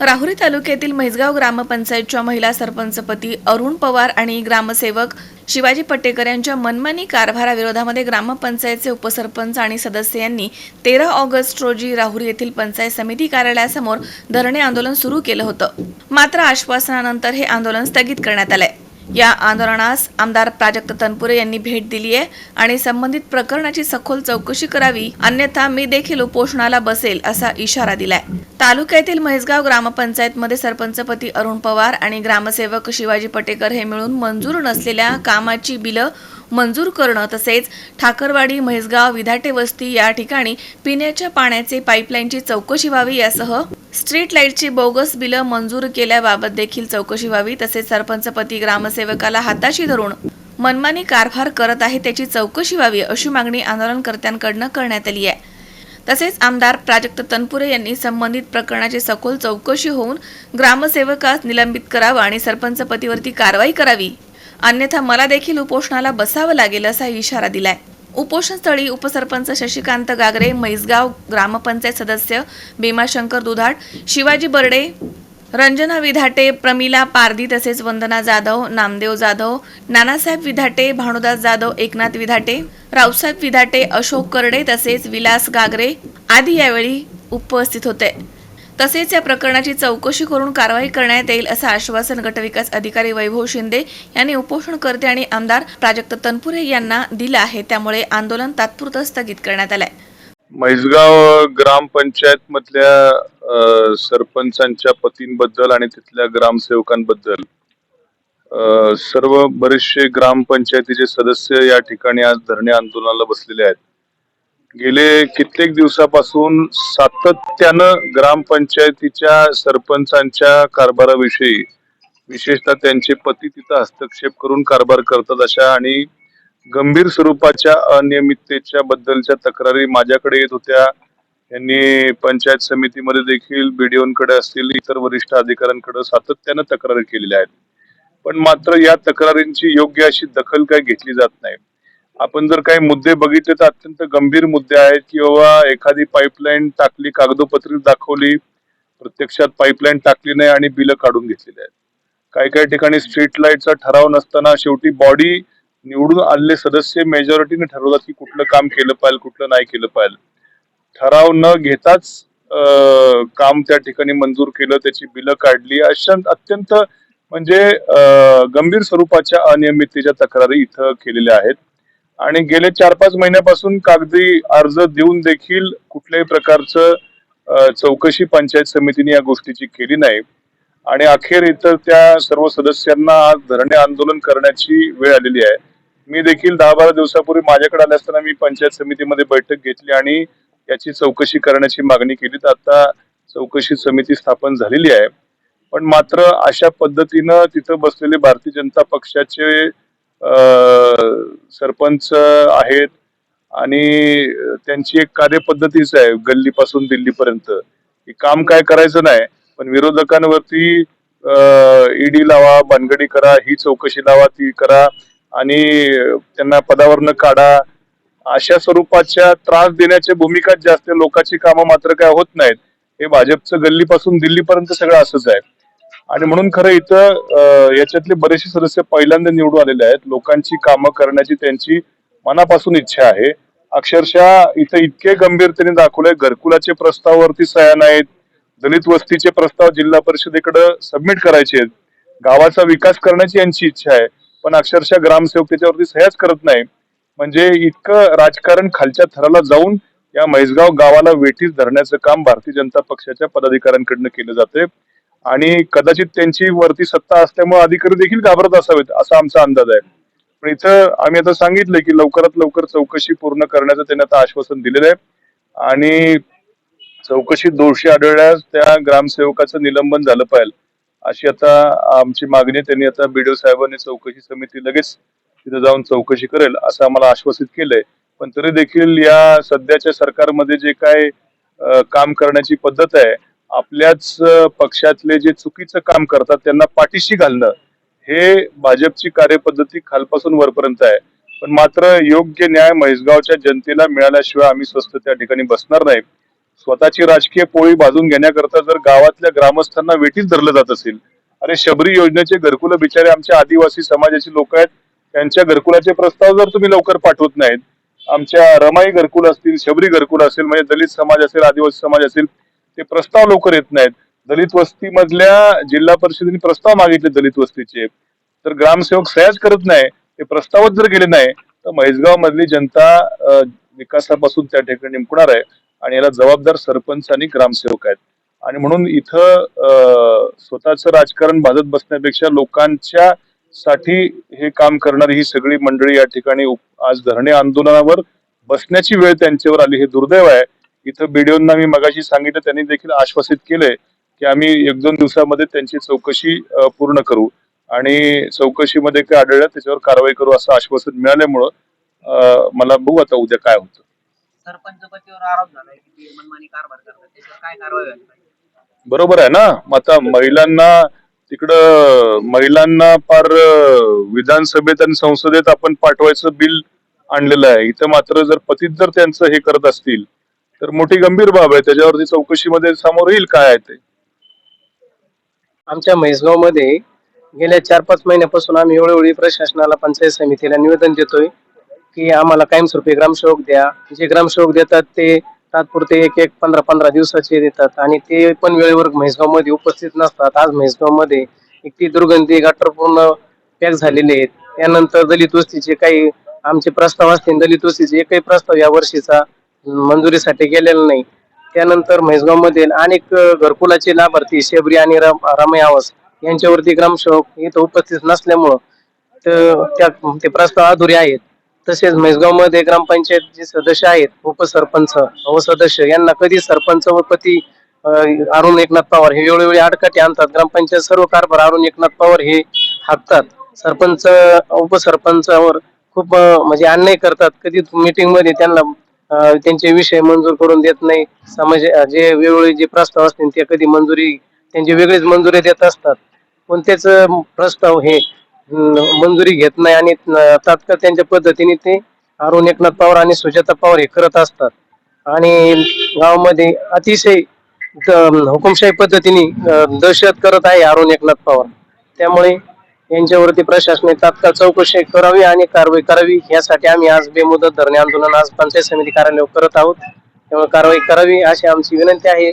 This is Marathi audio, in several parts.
राहुरी तालुक्यातील म्हैसगाव ग्रामपंचायतच्या महिला सरपंचपती अरुण पवार आणि ग्रामसेवक शिवाजी पट्टेकर यांच्या मनमानी कारभाराविरोधामध्ये ग्रामपंचायतचे उपसरपंच आणि सदस्य यांनी तेरा ऑगस्ट रोजी राहुरी येथील पंचायत समिती कार्यालयासमोर धरणे आंदोलन सुरू केलं होतं. मात्र आश्वासनानंतर हे आंदोलन स्थगित करण्यात आलंय. या आंदोलनास आमदार प्राजक्त तनपुरे यांनी भेट दिली आहे आणि संबंधित प्रकरणाची सखोल चौकशी करावी अन्यथा मी देखील उपोषणाला बसेल असा इशारा दिलाय. तालुक्यातील म्हैसगाव ग्रामपंचायतमध्ये सरपंचपती अरुण पवार आणि ग्रामसेवक शिवाजी पटेकर हे मिळून मंजूर नसलेल्या कामाची बिलं मंजूर करणं तसेच ठाकरवाडी म्हैसगाव विधाटे वस्ती या ठिकाणी पिण्याच्या पाण्याचे पाईपलाईनची चौकशी व्हावी यासह स्ट्रीट लाईटची बोगस बिलं मंजूर केल्याबाबत देखील चौकशी व्हावी तसेच सरपंचपती ग्रामसेवकाला हाताशी धरून मनमानी कारभार करत आहे त्याची चौकशी व्हावी अशी मागणी आंदोलनकर्त्यांकडनं करण्यात आली आहे. तसेच आमदार प्राजक्त तनपुरे यांनी संबंधित प्रकरणाची सखोल चौकशी होऊन ग्रामसेवकास निलंबित करावं आणि सरपंचपतीवरती कारवाई करावी. अन्यथा मला देखील उपोषणाला बसावं लागेल असा इशारा दिलाय. उपोषणस्थळी उपसरपंच शशिकांत गागरे म्हैसगाव ग्रामपंचायत सदस्य भीमाशंकर दुधाट शिवाजी बर्डे रंजना विधाटे प्रमिला पारदी तसेच वंदना जाधव नामदेव जाधव नानासाहेब विधाटे भानुदास जाधव एकनाथ विधाटे रावसाहेब विधाटे अशोक करडे तसेच विलास गागरे आदी यावेळी उपस्थित होते. तसेच या प्रकरणाची चौकशी करून कारवाई करण्यात येईल असं आश्वासन गटविकास अधिकारी वैभव शिंदे यांनी उपोषणकर्ते आणि आमदार प्राजक्त तनपुरे यांना दिलं आहे. त्यामुळे आंदोलन तात्पुरतं स्थगित करण्यात आलंय. म्हैसगाव ग्रामपंचायत मधल्या सरपंचांच्या पतींबद्दल आणि तिथल्या ग्रामसेवकांबद्दल सर्व बरेचसे ग्रामपंचायतीचे सदस्य या ठिकाणी आज धरणे आंदोलनाला बसलेले आहेत. गेले कित्येक दिवसापासून सातत्यानं ग्रामपंचायतीच्या सरपंचांच्या कारभाराविषयी विशेषतः त्यांचे पती तिथं हस्तक्षेप करून कारभार करतात अशा आणि गंभीर स्वरूपाच्या अनियमिततेच्या बद्दलच्या तक्रारी माझ्याकडे येत होत्या. यांनी पंचायत समितीमध्ये देखील बीडीओंकडे असतील इतर वरिष्ठ अधिकाऱ्यांकडे सातत्यानं तक्रारी केलेल्या आहेत. पण मात्र या तक्रारींची योग्य अशी दखल काय घेतली जात नाही. आपण जर काही मुद्दे बघितले तर अत्यंत गंभीर मुद्दे आहेत की बाबा एखादी पाईपलाईन टाकली कागदोपत्री दाखवली प्रत्यक्षात पाईपलाईन टाकली नाही आणि बिलं काढून घेतलेली आहेत. काही काही ठिकाणी स्ट्रीट लाईटचा ठराव नसताना शेवटी बॉडी निवडून आलेले सदस्य मेजॉरिटीने ठरवतात की कुठलं काम केलं पाहिजे कुठलं नाही केलं पाहिजे. ठराव न घेताच काम त्या ठिकाणी मंजूर केलं त्याची बिलं काढली. अशा अत्यंत म्हणजे गंभीर स्वरूपाच्या अनियमिततेच्या तक्रारी इथं केलेल्या आहेत. आणि गेले चार पाच महिन्यापासून कागदी अर्ज देऊन देखील कुठल्याही प्रकारचं चौकशी पंचायत समितीने या गोष्टीची केली नाही. आणि अखेर इतर त्या सर्व सदस्यांना आज धरणे आंदोलन करण्याची वेळ आलेली आहे. मी देखील दहा बारा दिवसापूर्वी माझ्याकडे आले असताना मी पंचायत समितीमध्ये बैठक घेतली आणि याची चौकशी करण्याची मागणी केली. तर आता चौकशी समिती स्थापन झालेली आहे. पण मात्र अशा पद्धतीनं तिथं बसलेले भारतीय जनता पक्षाचे सरपंच आहेत आणि त्यांची एक कार्यपद्धतीच आहे गल्लीपासून दिल्लीपर्यंत. की काम काय करायचं नाही पण विरोधकांवरती ईडी लावा भानगडी करा ही चौकशी लावा ती करा आणि त्यांना पदावरनं काढा. अशा स्वरूपाच्या त्रास देण्याच्या भूमिकाच जास्त लोकांची कामं मात्र काय होत नाहीत. हे भाजपचं गल्लीपासून दिल्लीपर्यंत सगळं असंच आहे. आणि म्हणून खरं इथं याच्यातले बरेचसे सदस्य पहिल्यांदा निवडून आलेले आहेत. लोकांची कामं करण्याची त्यांची मनापासून इच्छा आहे. अक्षरशः इथं इतके गंभीरतेने दाखवलंय घरकुलाचे प्रस्तावावरती सह्या नाहीत दलित वस्तीचे प्रस्ताव जिल्हा परिषदेकडे सबमिट करायचे आहेत. गावाचा विकास करण्याची यांची इच्छा आहे. पण अक्षरशः ग्रामसेवक त्याच्यावरती सह्याच करत नाही. म्हणजे इतकं राजकारण खालच्या थराला जाऊन या म्हैसगाव गावाला वेठीस धरण्याचं काम भारतीय जनता पक्षाच्या पदाधिकाऱ्यांकडनं केलं जाते आणि कदाचित त्यांची वरती सत्ता असल्यामुळे अधिकारी देखील घाबरत असावेत असा आमचा अंदाज आहे. पण इथं आम्ही आता सांगितलं की लवकरात लवकर चौकशी पूर्ण करण्याचं त्यांनी आता आश्वासन दिलेलं आहे. आणि चौकशीत दोषी आढळल्यास त्या ग्रामसेवकाचं निलंबन झालं पाहिजे. अशी आता आमची मागणी त्यांनी आता बीडीओ साहेबांनी चौकशी समिती लगेच तिथे जाऊन चौकशी करेल असं आम्हाला आश्वासित केलंय. पण तरी देखील या सध्याच्या सरकारमध्ये जे काय काम करण्याची पद्धत आहे आपल्याच पक्षातले जे चुकीचं काम करतात त्यांना पाठीशी घालणं हे भाजपची कार्यपद्धती खालपासून वरपर्यंत आहे. पण मात्र योग्य न्याय म्हैसगावच्या जनतेला मिळाल्याशिवाय आम्ही स्वस्त त्या ठिकाणी बसणार नाही. स्वतःची राजकीय पोळी बाजून घेण्याकरता जर गावातल्या ग्रामस्थांना वेठीच धरलं जात असेल अरे शबरी योजनेचे घरकुल बिचारे आमच्या आदिवासी समाजाचे लोक आहेत त्यांच्या घरकुलाचे प्रस्ताव जर तुम्ही लवकर पाठवत नाहीत आमच्या रमाई घरकुल असतील शबरी घरकुल असेल म्हणजे दलित समाज असेल आदिवासी समाज असेल ते प्रस्ताव लवकर येत नाहीत. दलित वस्तीमधल्या जिल्हा परिषदेने प्रस्ताव मागितले दलित वस्तीचे. तर ग्रामसेवक सह्याच करत नाही ते प्रस्तावच जर गेले नाही तर म्हैसगाव मधली जनता विकासापासून त्या ठिकाणी निमकणार आहे आणि याला जबाबदार सरपंच आणि ग्रामसेवक आहेत. आणि म्हणून इथं स्वतःचं राजकारण भाजत बसण्यापेक्षा लोकांच्या साठी हे काम करणारी ही सगळी मंडळी या ठिकाणी उप- आज धरणे आंदोलनावर बसण्याची वेळ त्यांच्यावर आली हे दुर्दैव आहे. इथं बीडीओंना मी मगाशी सांगितलं त्यांनी देखील आश्वासित केलंय की आम्ही एक दोन दिवसामध्ये त्यांची चौकशी पूर्ण करू. आणि चौकशीमध्ये काय आढळलं त्याच्यावर कारवाई करू असं आश्वासन मिळाल्यामुळं मला बघू आता उद्या काय होतं. बरोबर आहे ना? मग आता महिलांना तिकडं महिलांना फार विधानसभेत आणि संसदेत आपण पाठवायचं बिल आणलेलं आहे. इथं मात्र जर पतीत जर त्यांचं हे करत असतील तर मोठी गंभीर बाब आहे. त्याच्यावरती चौकशीमध्ये समोर येईल काय आहे ते. आमच्या म्हैसगावमध्ये गेल्या चार पाच महिन्यापासून आम्ही वेळोवेळी प्रशासनाला पंचायत समितीला निवेदन देतोय की आम्हाला कायमस्वरूपी ग्रामसेवक द्या. जे ग्रामसेवक देतात ते तात्पुरते एक एक पंधरा पंधरा दिवसाचे देतात आणि ते पण वेळेवर म्हैसगावमध्ये उपस्थित नसतात. आज म्हैसगावमध्ये इतकी ती दुर्गंधी गाटर पूर्ण पॅक झालेले आहेत. त्यानंतर दलित वस्तीचे काही आमचे प्रस्ताव असतील दलित वस्तीचे एकही प्रस्ताव या वर्षीचा मंजुरीसाठी गेलेलं नाही. त्यानंतर म्हैसगाव मधील अनेक घरकुलाचे लाभार्थी शेबरी आणि राम- रामय आवास यांच्यावरती ग्रामसेवक इथं उपस्थित नसल्यामुळं त्या ते प्रस्ताव अधुरे आहेत. तसेच म्हैसगावमध्ये ग्रामपंचायत जे सदस्य आहेत उपसरपंच व सदस्य यांना कधी सरपंच व पती अरुण एकनाथ पवार हे वेळोवेळी आडकाठी आणतात. ग्रामपंचायत सर्व कारभार अरुण एकनाथ पवार हे हाकतात. सरपंच उपसरपंचावर खूप म्हणजे अन्याय करतात. कधी मीटिंगमध्ये त्यांना त्यांचे विषय मंजूर करून देत नाही. समाज जे वेगवेगळे जे प्रस्ताव असतील ते कधी मंजुरी त्यांचे वेगळेच मंजुरी देत असतात. कोणतेच प्रस्ताव हे मंजुरी घेत नाही आणि तात्काळ त्यांच्या पद्धतीने ते अरुण एकनाथ पवार आणि सुजाता पवार हे करत असतात. आणि गावामध्ये अतिशय हुकुमशाही पद्धतीने दहशत करत आहे अरुण एकनाथ पवार. त्यामुळे यांच्यावरती प्रशासनाने तात्काळ चौकशी करावी आणि कारवाई करावी. यासाठी आम्ही आज बेमुदत धरणे आंदोलन आज पंचायत समिती कार्यालयावर करत आहोत. त्यामुळे कारवाई करावी अशी आमची विनंती आहे.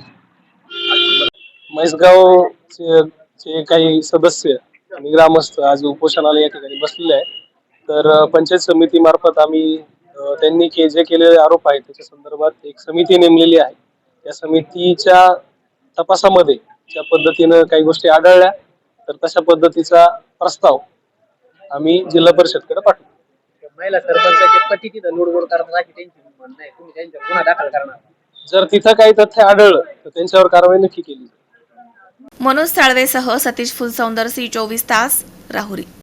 म्हैसगाव चे काही सदस्य आणि ग्रामस्थ आज उपोषणाला या ठिकाणी बसलेले आहे तर पंचायत समिती मार्फत आम्ही त्यांनी के जे केलेले आरोप आहेत त्याच्या संदर्भात एक समिती नेमलेली आहे. त्या समितीच्या तपासामध्ये ज्या पद्धतीनं काही गोष्टी आढळल्या तर तशा पद्धतीचा प्रस्ताव आम्ही जिल्हा परिषदकडे पाठवू. महिला सरपंचाचे पती तिथं लुडबुड करतात अशी त्यांची म्हणणं आहे. तुम्ही त्यांच्यावर गुन्हा दाखल करणार. जर तिथं काही तथ्य आढळलं तर त्यांच्यावर कारवाई नक्की केली जाईल. मनोज साळवेसह सतीश फुलसौंदर सी चोवीस तास राहुरी.